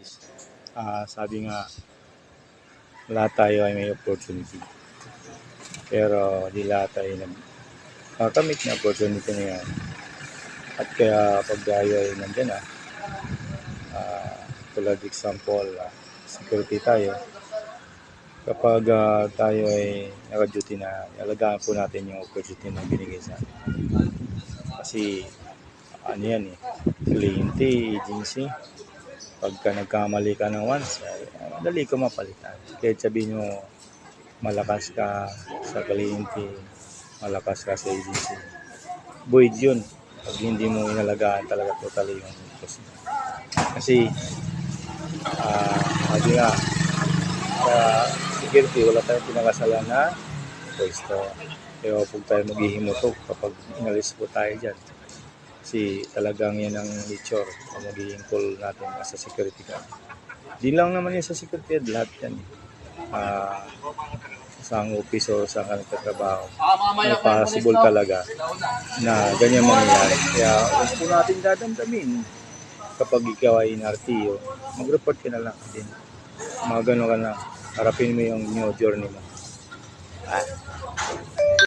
is ah, sabi nga lahat tayo ay may opportunity. Pero di lahat tayo nag kakamit ng opportunity na yan. At kaya pag tayo ay nandyan na, ah, tulad example, ah, security tayo, kapag ah, tayo ay naka-duty na, alagaan po natin yung opportunity na binigay sa. Kasi ano yan eh, kliyente, agency, pagka nagkamali ka ng once, ay, ah, madali ka mapalitan. Kaya sabihin mo, malakas ka sa kliyente, malakas ka sa agency. Void yun pag hindi mo inalagaan talaga totally yung mo. Kasi, ah, sabi nga, sa security, wala tayong pinakasalan na pwesto. Kaya huwag tayo maghihimutok kapag inalis po tayo dyan. Kasi talagang yan ang nature o magiging call natin as a security guard. Di lang naman yan sa security guard, lahat yan. Ah, sa ang office o sa ang nagtatrabaho. May possible talaga na ganyan mangyayari. Kaya huwag po natin dadamdamin kapag ikaw ay in-RTO, mag-report ka na lang din. Mga gano'n ka na, harapin mo yung new journey mo. Ah,